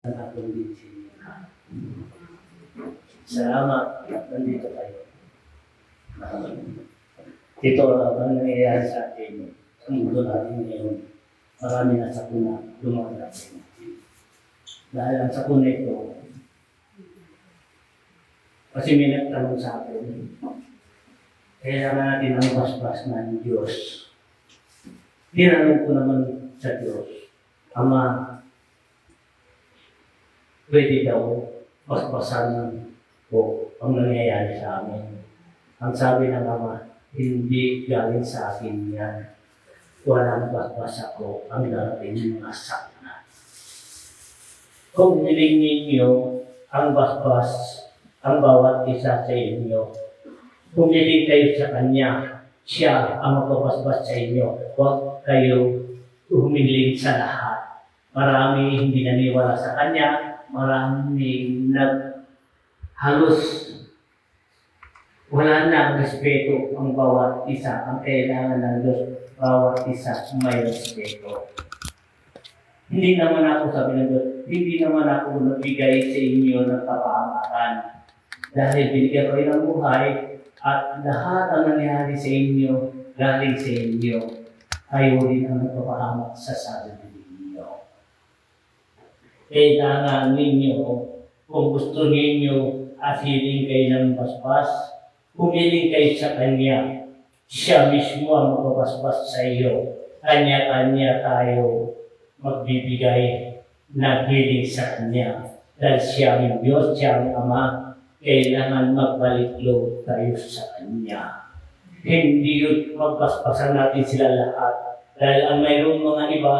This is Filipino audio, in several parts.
ang sa inyo. Salamat. Nandito kayo. Ito ang nangyayari sa atin. Sa mundo natin ngayon. Marami na sakuna dumarating. Dahil ang sakuna ito, kasi may nagtanong sa akin, kailangan natin ang basbas ng Diyos. Tinanong ko naman sa Diyos, Ama, pwede daw basbasan ko ang nangyayari sa amin. Ang sabi ng Ama, hindi galing sa akin yan. Walang basbas ako ang darating ng sakna. Kung niling ninyo ang basbas, ang bawat isa sa inyo, Pumili kayo sa Kanya. Siya ang magpapasbas sa inyo. Huwag kayo humiling sa lahat. Marami hindi naniwala sa Kanya. Marami nag halos wala na ang respeto ang bawat isa. Ang kailangan ng Diyos, bawat isa may respeto. Hindi naman ako, sabi ng Diyos, hindi naman ako nagbigay sa inyo ng kapahamakan. Dahil binigyan ko ng buhay, at lahat ang nangyari sa inyo, galing sa inyo, kayo rin ang nagpapahamak sa ninyo. Kailangan ninyo, kung gusto ninyo at hiling kayo ng basbas, humiling kayo sa Kanya. Siya mismo ang magpapasbas sa iyo. Kanya-kanya tayo magbibigay ng hiling sa Kanya. Dahil siya ang Diyos, siya ang Ama, kailangan magbalik loob tayo sa Kanya. Hindi yun magbasbasan natin sila lahat. Dahil ang mayroong mga iba,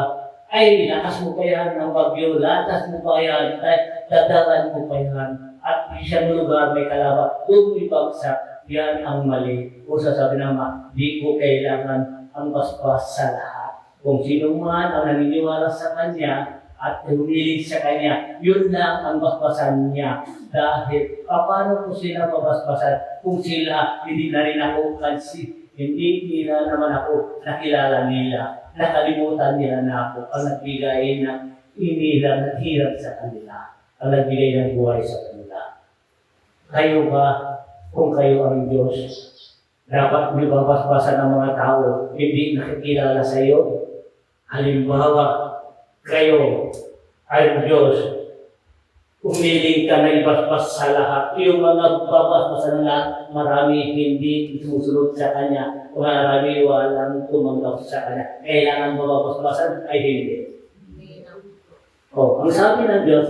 ay, lakas mo pa yan ng bagyo, lakas mo pa yan, dadalan mo pa yan. At isang lugar may kalaba, doon mo ibagsak, yan ang mali. O sasabi naman, di ko kailangan ang basbas sa lahat. Kung sino man ang naniniwala sa Kanya, at humiling sa Kanya, yun lang ang basbasan niya. Dahil, paano ko sila babasbasan kung sila hindi na rin ako kansi, hindi nila naman ako nakilala nila, nakalimutan nila na ako ang nagbigay ng inilang at hirap sa kanila, ang nagbigay ng buhay sa kanila. Kayo ba, kung kayo ang Diyos, dapat niyo bang basbasan ng mga tao hindi nakikilala sa iyo? Halimbawa, kayo ay Diyos, umiling ka na ibasbas sa lahat. Yung mga babasbasan na marami hindi susunod sa Kanya, marami walang tumanggap sa Kanya. Kailangan babasbasan ay hindi. Oh, ang sabi ng Diyos,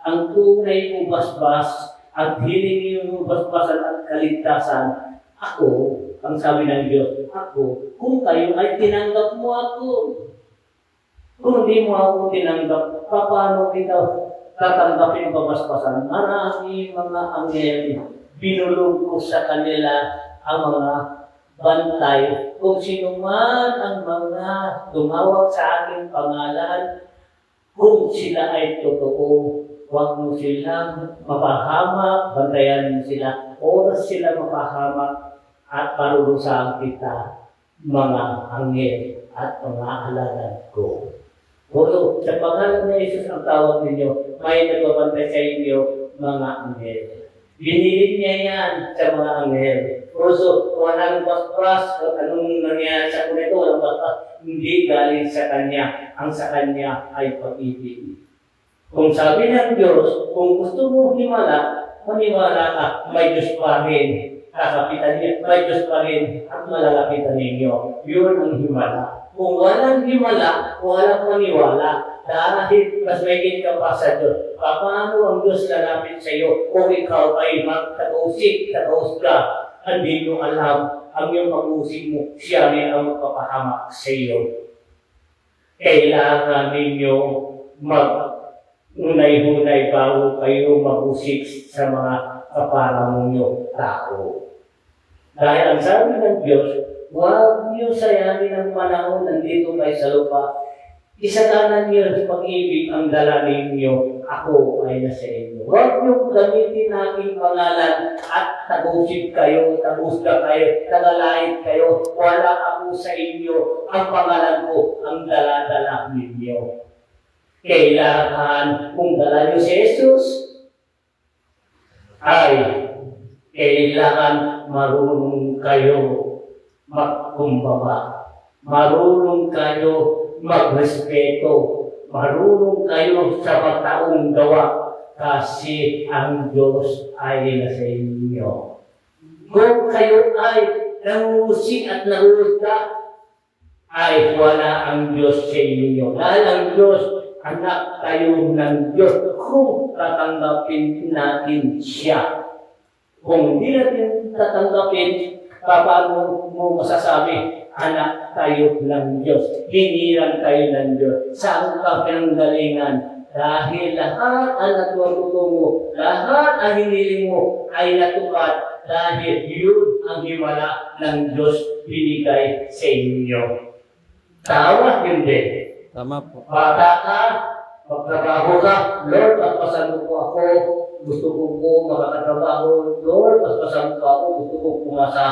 ang tunay mong basbas at hiling yung basbasan at kaligtasan, ako, ang sabi ng Diyos, ako, kung kayo ay tinanggap mo ako, kung hindi mo ako tinanggap, paano kita tatanggapin ang pabasbasan? Marami mga anghel, binulog ko sa kanila ang mga bantay. Kung sino man ang mga tumawag sa aking pangalan, kung sila ay totoo, huwag mo silang mapahamak, bantayan mo sila, oras sila mapahamak, at parurusahan kita, mga anghel at mga alagad ko. Puro, sa pangalan ni Jesus ang tawag ninyo, may nagbabantay sa inyo, mga anghel. Binilin niya yan sa mga anghel. Puso, walang basbas, kung anong nangyari sa kunito, walang basbas, hindi galing sa Kanya. Ang sa Kanya ay pag-ibig. Kung sabi ng Diyos, kung gusto mo himala, maniwala ka, may Diyos pa rin. Kakapitan niya, may Diyos pa rin at malalapitan ninyo. Yun ang himala. Kung walang himala, walang maniwala. Dahil mas may ka pa sa Diyos. Paano ang Diyos lalapit sa iyo kung ikaw ay magtag-usik, tag-usga, hindi mo alam ang iyong pag-usik mo, siya rin ang magpapahamak sa iyo. Kailangan ninyo mag unay-hunay bago kayo mag-usik sa mga kaparang ninyo tao. Dahil ang sabi ng Diyos, huwag niyo sayangin ang panahon nandito kayo sa lupa. Isaganan niyo sa pag-ibig ang dala ninyo. Ako ay nasa inyo. Huwag niyo gamitin aking pangalan at tagusip kayo, tagusga kayo, tagalait kayo. Wala ako sa inyo. Ang pangalan ko ang dala-dala ninyo. kailangan kung dala niyo si Jesus, ay kailangan marunong kayo magkumbaba. Marunong kayo magrespeto. Marunong kayo sa mataong gawa kasi ang Diyos ay nasa inyo. Kung kayo ay nangusig at naruta, ay wala ang Diyos sa inyo. Dahil ang Diyos, anak tayo ng Diyos kung tatanggapin natin siya. Kung hindi natin tatanggapin, paano mo masasabi, anak tayo ng Diyos, hiniran tayo ng Diyos. Saan ka pinanggalingan? Dahil lahat ang natututo mo, lahat ang hiniling mo ay natupad dahil yun ang himala ng Diyos binigay sa inyo. Tama, hindi. Tama po. Bata ka, magtrabaho ka, Lord, pagpasan mo po ako, gusto ko po makakatrabaho, Lord, pagpasan mo po ako, gusto ko pumasa,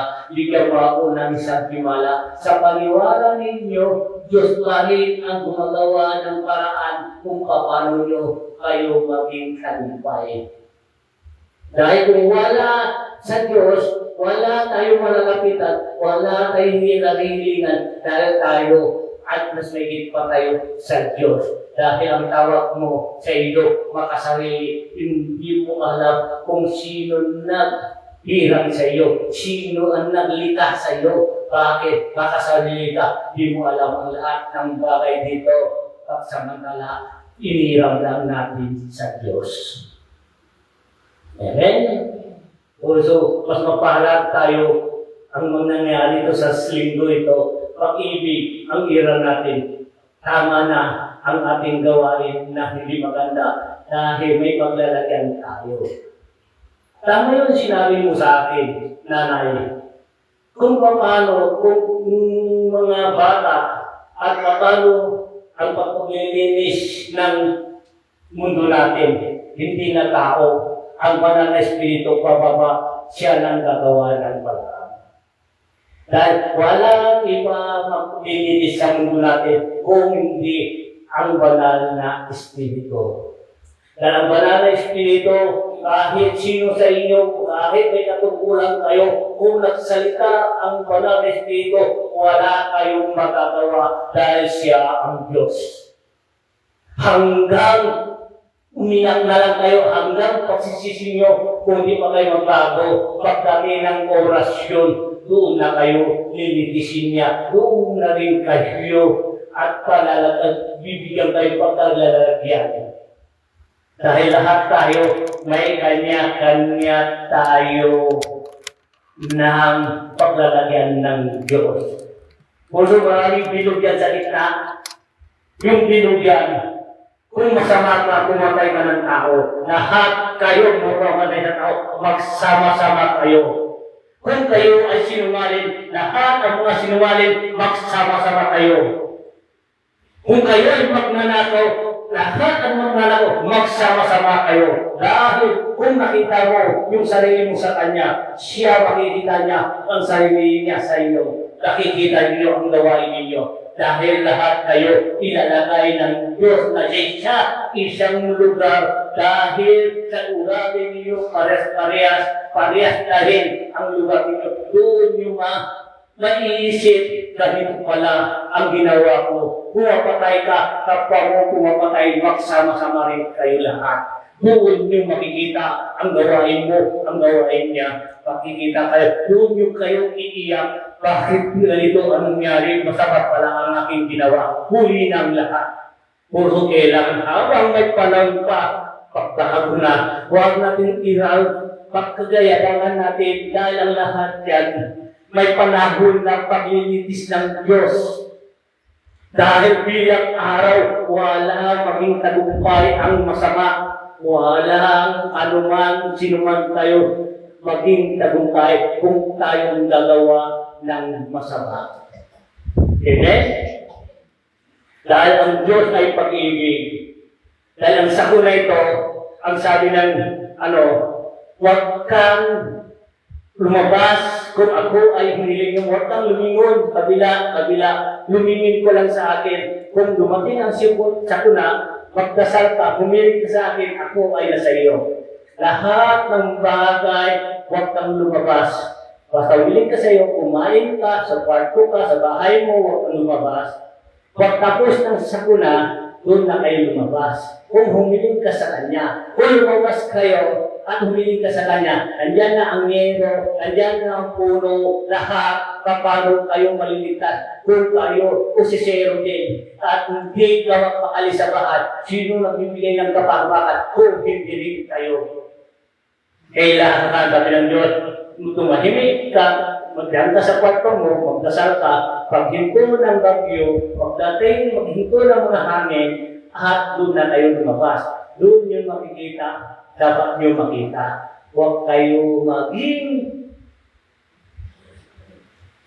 mo ako ng isang himala. Sa paniwala ninyo, Diyos rin ang gumagawa ng paraan kung paano nyo kayo maging tagumpay. Dahil kung wala sa Diyos, wala tayong malalapitan, wala tayong hinarilingan dahil tayo at mas may pa tayo sa Diyos. Dahil ang tawag mo sa iyo, makasarili, hindi mo alam kung sino naghirang sa iyo, sino ang naglita sa iyo. Bakit? Makasarili ka, hindi mo alam ang lahat ng bagay dito. Pagsamantala, iniram lang natin sa Diyos. Amen? Also, mas mapahalag tayo ang mga nangyari ito sa linggo ito. Pag-ibig ang ira natin. Tama na ang ating gawain na hindi maganda dahil may paglalagyan tayo. Tama yun sinabi mo sa akin, nanay. Kung paano, kung mga bata at paano ang pagpaglilinis ng mundo natin, hindi na tao, ang banal na espiritu pababa, siya nang gagawa ng paraan. Dahil walang iba maglilinis sa mundo natin kung hindi ang banal na espiritu. Dahil ang banal na espiritu, kahit sino sa inyo, kahit may katungkulan kayo, kung nagsalita ang banal na espiritu, wala kayong magagawa dahil siya ang Diyos. Hanggang umiyak na lang kayo hanggang pagsisisi nyo kung di pa kayo magbago. Pagdating ng orasyon, doon na kayo lilitisin niya. Doon na rin kayo at palalag bibigyan kayo pagkalalagyan. Dahil lahat tayo may kanya-kanya tayo ng paglalagyan ng Diyos. Puso maraming bilog yan sa gitna. Yung bilog kung masama ka, pumatay ka ng tao, lahat kayo mapamatay ng tao, magsama-sama kayo. Kung kayo ay sinungaling, lahat ang mga sinungaling, magsama-sama kayo. Kung kayo ay magnanakaw, lahat ang magnanakaw, magsama-sama kayo. Dahil kung nakita mo yung sarili mo sa Kanya, siya makikita niya ang sarili niya sa iyo. Nakikita niyo ang gawain ninyo. Dahil lahat kayo ilalagay ng Diyos na siya isang lugar dahil sa ugali ninyo parehas-parehas, parehas rin ang lugar ninyo. Doon yung ma maiisip ganito pala ang ginawa ko. Pumapatay ka, kapwa mo pumapatay, magsama-sama rin kayo lahat. Doon yung makikita ang gawain mo, ang gawain niya. Makikita kayo, doon yung kayo iiyak. Bakit ganito ang nangyari? Masama pala ang aking ginawa. Huli ang lahat. Puro kailangan habang may panahon pa, pagkakago na, huwag natin iral, pagkagayadangan natin dahil ang lahat yan may panahon ng paglilitis ng Diyos. Dahil bilang araw, wala maging tagumpay ang masama. Walang anuman, sinuman tayo maging tagumpay kung tayong gagawa ng masama. Amen? Dahil ang Diyos ay pag-ibig. Dahil ang sakuna ito, ang sabi ng ano, huwag kang lumabas kung ako ay humiling ng huwag kang lumingon, kabila, kabila, lumingin ko lang sa akin. Kung dumating ang sipot sa kuna, magdasal ka, humiling ka sa akin, ako ay nasa iyo. Lahat ng bagay, huwag kang lumabas. Basta willing ka sa iyo, kumain ka, sa kwarto ka, sa bahay mo, huwag kang lumabas. Pag tapos ng sakuna, doon na kayo lumabas. Kung humiling ka sa Kanya, kung lumabas kayo at humiling ka sa Kanya, andyan na ang yero, andyan na ang puno, lahat, paano kayo maliligtas, kung kayo usisero din, at hindi ka magpakali sa bahat, sino nagbibigay ng kapahamakan kung hindi kayo. Kailangan kami ng Diyos, tumahimik ka, magdaan ka sa kwarto mo, magdasal ka, paghinto ng bagyo, pagdating maghinto ng mga hangin, at doon na kayo lumabas. Doon nyo makikita, dapat nyo makita. Huwag kayo maging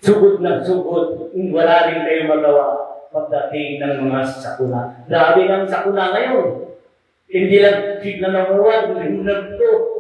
sugod ng sugod, wala rin kayo magawa pagdating ng mga sakuna. Grabe ng sakuna ngayon. Hindi lang bigla ng uwan, limunag to.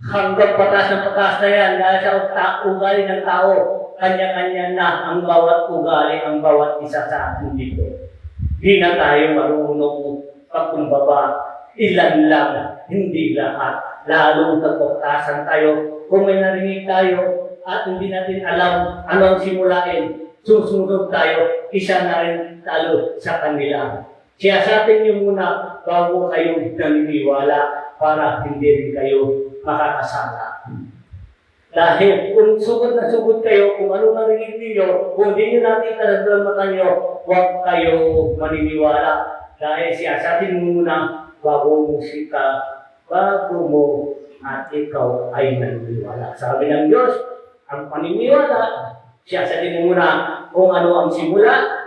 Hanggang patas ng patas na yan, dahil sa utak, ugali ng tao, kanya-kanya na ang bawat ugali, ang bawat isa sa atin dito. Di na tayo marunong pagkumbaba, ilan lang, hindi lahat. Lalo nagpaptasan tayo, kung may narinig tayo, at hindi natin alam ano ang simulain, susunod tayo, isa na rin talo sa kanila. Siya sa atin yung muna bago kayo naniniwala para hindi rin kayo makakasala. Dahil kung sugod na sugod kayo, kung ano narinig ninyo, kung hindi nyo nakita sa dalam mata nyo, huwag kayo maniniwala. Dahil siya sa atin muna bago mo sika, bago mo at ikaw ay naniniwala. Sabi ng Diyos, ang paniniwala, siya sa atin muna kung ano ang simula,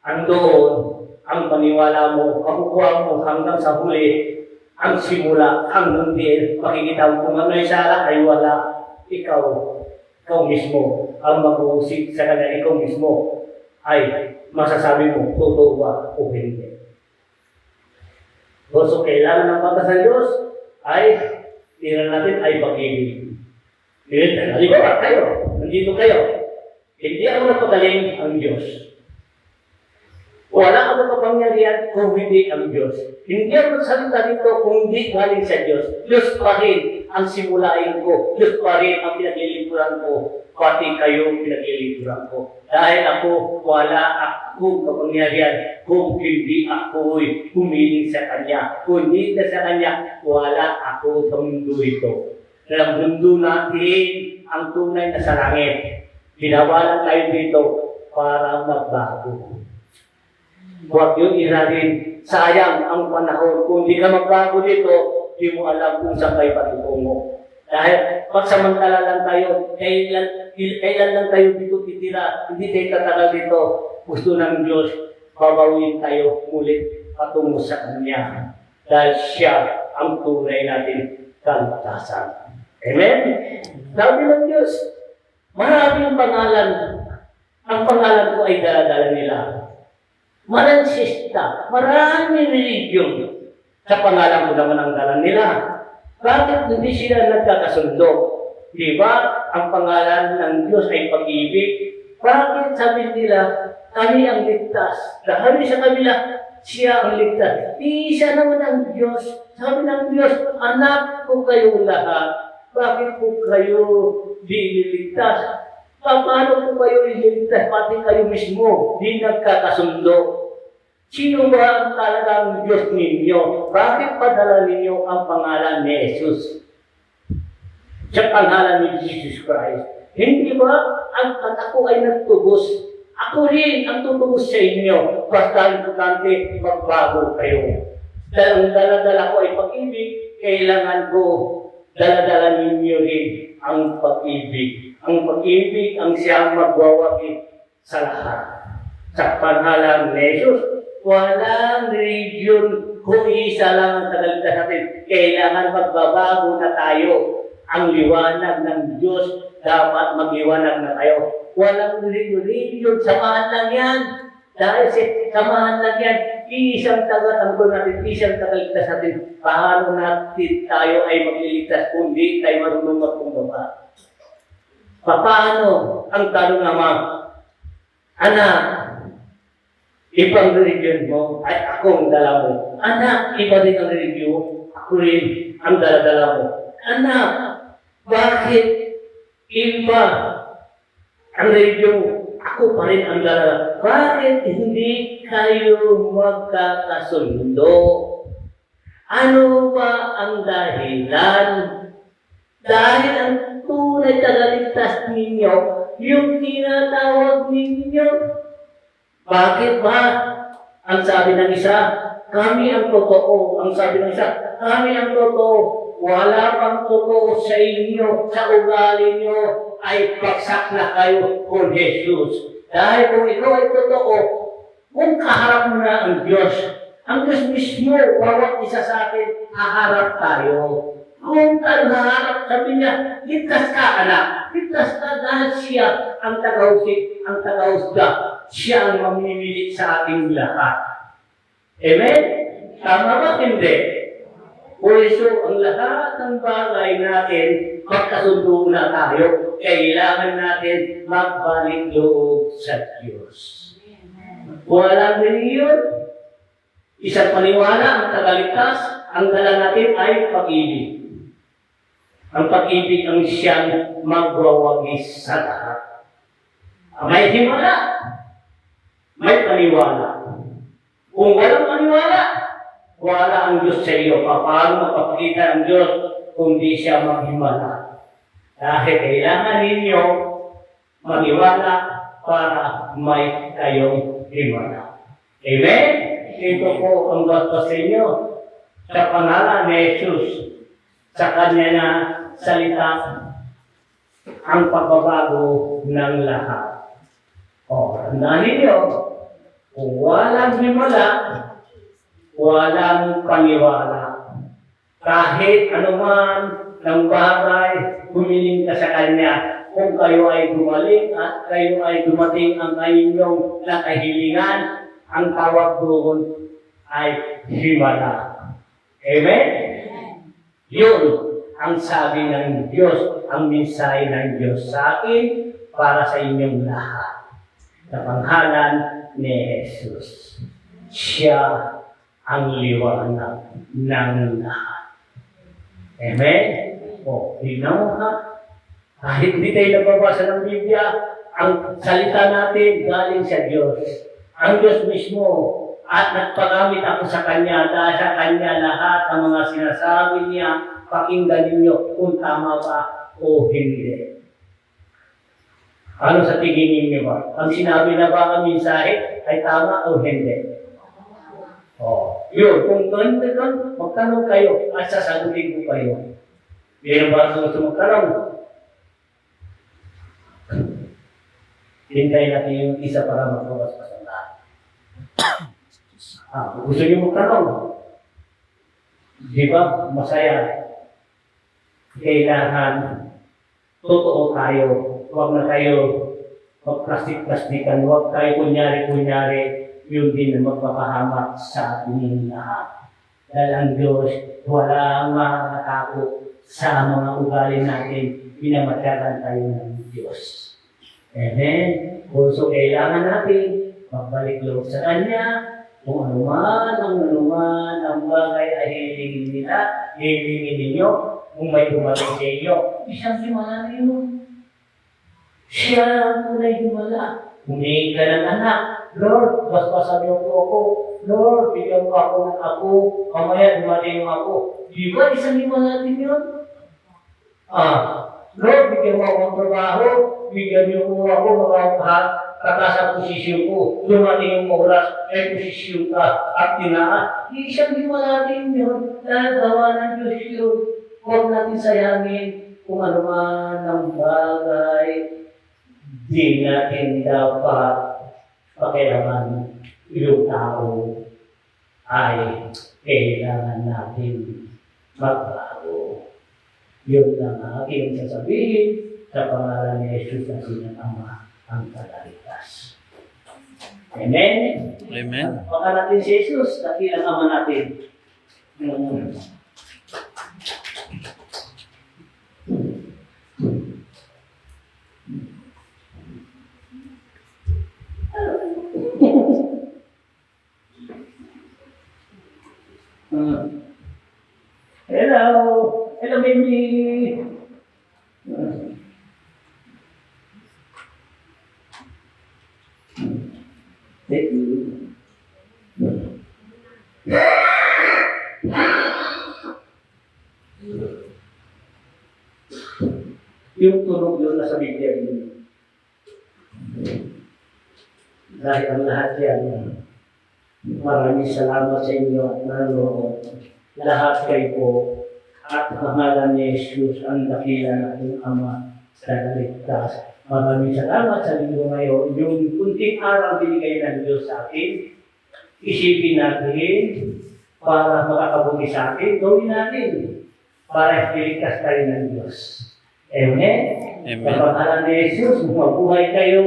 andoon ang paniwala mo, kakukuha mo hanggang sa huli, ang simula hanggang din, makikita mo kung ano ay sala ay wala, ikaw, ikaw mismo, ang mag-uusig sa kanya, ikaw mismo, ay masasabi mo, totoo ba o hindi. So, kailangan ng bata sa Diyos ay tira natin ay pag-ibig. Halimbawa, kayo, nandito kayo, hindi ako napagaling ang Diyos. Wala ako kapangyarihan kung hindi ang Diyos. Hindi ako nagsalita dito kung hindi galing sa Diyos. Diyos pa rin ang simulain ko. Diyos pa rin ang pinaglilingkuran ko. Pati kayo pinaglilingkuran ko. Dahil ako, wala akong kapangyarihan kung hindi ako'y humiling sa Kanya. Kung hindi na sa Kanya, wala ako sa mundo ito. Sa mundo natin ang tunay na sa langit. Binawalan tayo dito para magbago. Huwag yung irarin. Sayang ang panahon. Kung di ka magbago dito, di mo alam kung saan kayo patutungo. Dahil pagsamantala lang tayo, kailan, kailan lang tayo dito titira, hindi tayo tatagal dito. Gusto ng Diyos, babawin tayo mulit patungo sa Kanya. Dahil siya ang tunay natin kalutasan. Amen? Sabi ng Diyos, maraming pangalan. Ang pangalan ko ay daladala nila. Maransista, maraming religion. Sa pangalan ko naman ang dala nila. Bakit hindi sila nagkakasundo? Di ba? Ang pangalan ng Diyos ay pag-ibig. Bakit sabi nila, kami ang ligtas? Dahil sa kanila, siya ang ligtas. Isa naman ang Diyos. Sabi ng Diyos, anak ko kayo lahat. Bakit po kayo dililigtas? Paano po kayo ililigtas? Pati kayo mismo, di nagkakasundo. Sino ba ang talagang Diyos ninyo? Bakit padala ninyo ang pangalan ni Jesus? Sa pangalan ni Jesus Christ. Hindi ba ang ako ay nagtubos? Ako rin ang tutubos sa inyo. Basta importante magbago kayo. Dahil ang daladala ko ay pag-ibig, kailangan ko daladala ninyo rin ang pag-ibig. Ang pag-ibig ang siyang magwawagi sa lahat. Sa pangalan ni Jesus, walang religion kung isa lang ang tagaligtas natin. Kailangan magbabago na tayo. Ang liwanag ng Diyos dapat magliwanag na tayo. Walang religion, samahan lang yan. Dahil sa samahan lang yan, isang taga-tanggol natin, isang tagaligtas natin. Paano natin tayo ay magliligtas kung di tayo marunong magkumbaba? Paano ang tanong naman, Anak, ibang religion mo, ay ako ang dala mo. Anak, iba din ang religion, ako rin ang dala-dala mo. Anak, bakit iba ang religion? Ako pa rin ang dala. Bakit hindi kayo magkakasundo? Ano ba ang dahilan? Dahil ang tunay tagaligtas ninyo, yung tinatawag ninyo. Bakit ba? Ang sabi ng isa, kami ang totoo. Ang sabi ng isa, kami ang totoo. Wala pang totoo sa inyo, sa ugali nyo, ay paksak na kayo kung Jesus. Dahil kung ikaw ay totoo, kung kaharap mo na ang Diyos, ang Diyos mismo, bawat isa sa atin, haharap tayo. Kung tayo haharap, sabi niya, ligtas ka anak, ligtas ka dahil siya ang tagausig, ang tagausga, siya ang mamimili sa ating lahat. Amen? Tama ba? Hindi. Por eso, ang lahat ng bagay natin, magkasundo na tayo, kailangan natin magbalik loob sa Diyos. Walang reliyon, isang paniwala ang tagaligtas, ang dala natin ay pag-ibig. Ang pag-ibig ang siyang magwawagis sa lahat. May himala, may paniwala. Kung walang paniwala, wala ang Diyos sa iyo. Paano mapapakita ang Diyos kung di siya maghimala? Dahil kailangan ninyo maniwala para may kayong himala. Amen? Ito po ang bastos sa inyo. Sa pangalan ni Jesus, sa kanya na salita, ang pagbabago ng lahat. O, tandaan ninyo, kung walang himala, walang paniwala. Kahit anuman ng bagay, humiling ka sa Kanya. Kung kayo ay gumaling at kayo ay dumating ang inyong nakahilingan, ang tawag doon ay himala. Amen? Yun ang sabi ng Diyos, ang mensahe ng Diyos sa akin para sa inyong lahat. Sa panghalan ni Jesus. Siya ang liwanag ng lahat. Amen? O, mo ha. Kahit hindi tayo nababasa ng Biblia, ang salita natin galing sa Diyos. Ang Diyos mismo, at nagpagamit ako sa Kanya, dahil sa Kanya lahat ng mga sinasabi niya, pakinggan ninyo kung tama ba o hindi. Ano sa tingin ninyo ba? Ang sinabi na ba ang mensahe ay tama o hindi? Oh, yun, kung ganun na ganun, magtanong kayo at sasagutin ko kayo. Meron ba ang gusto magtanong? Hintayin natin yung isa para lahat. Ah, kung gusto niyo magtanong, di ba, masaya. Kailangan totoo tayo. Huwag na tayo magplastik-plastikan. Huwag tayo kunyari-kunyari yung din na magpapahamak sa ating lahat. Dahil ang Diyos, wala mga natakot sa mga ugali natin. Pinamatakan tayo ng Diyos. Amen. Also, kailangan natin magbalik loob sa Kanya. Kung anuman, ang anuman, ang bagay ay hilingin nila, hilingin ninyo. Kung may dumating sa inyo, isang himala yun. Siya ang tunay himala. Humingi ka ng anak. Lord, basbasan niyo po ako. Lord, bigyan mo ako ng ako. Mamaya dumating yung ako. Di ba isang himala din yun? Ah, Lord, bigyan mo ako ng trabaho. Bigyan niyo po ako mga Tatas ang posisyon ko. Dumating yung oras, may posisyon ka at tinaan. Isang himala din yun. Dahil gawa ng Diyos yun. Huwag natin sayangin kung ano man ang bagay. Di natin dapat pakialaman yung tao ay kailangan natin magbago. Yun lang ang aking sasabihin sa pangalan ni Jesus na sinang angkat dari. Amen. Amen. Baka natin si Jesus, nakita naman natin hmm. Hello. Hello, baby. Thank you. Yung tunog yun nasa Biblia yun. Dahil ang lahat yan, maraming salamat sa inyo at nanonood. Lahat kayo po at pangalan ni Jesus ang dakila nating Ama sa naligtas. Maraming salamat sa inyo ngayon. Yung kunting araw binigay ng Diyos sa akin, isipin natin para makakabuti sa atin, gawin natin para iligtas tayo ng Diyos. Amen? Amen. Sa pangalan ni Jesus, mabuhay kayo,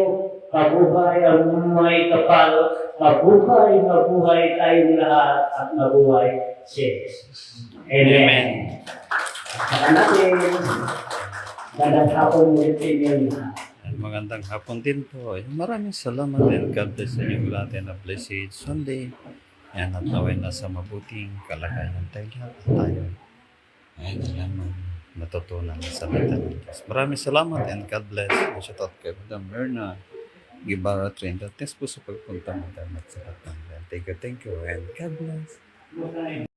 mabuhay ang may kapal, mabuhay, mabuhay tayong lahat, at mabuhay si Jesus. Amen. Amen. Saka natin, magandang hapon ulit sa inyo lahat. Magandang hapon din po. Eh, Maraming salamat and God bless sa inyong lahat and a blessed Sunday. Yan at naway na sa mabuting kalagayan tayo lahat at tayo. Ay, lamang natutunan sa salita ng Diyos. Maraming salamat and God bless. Shout out kay Madam Myrna Gibara. God bless po sa pagpunta mo. Thank you, thank you and God bless.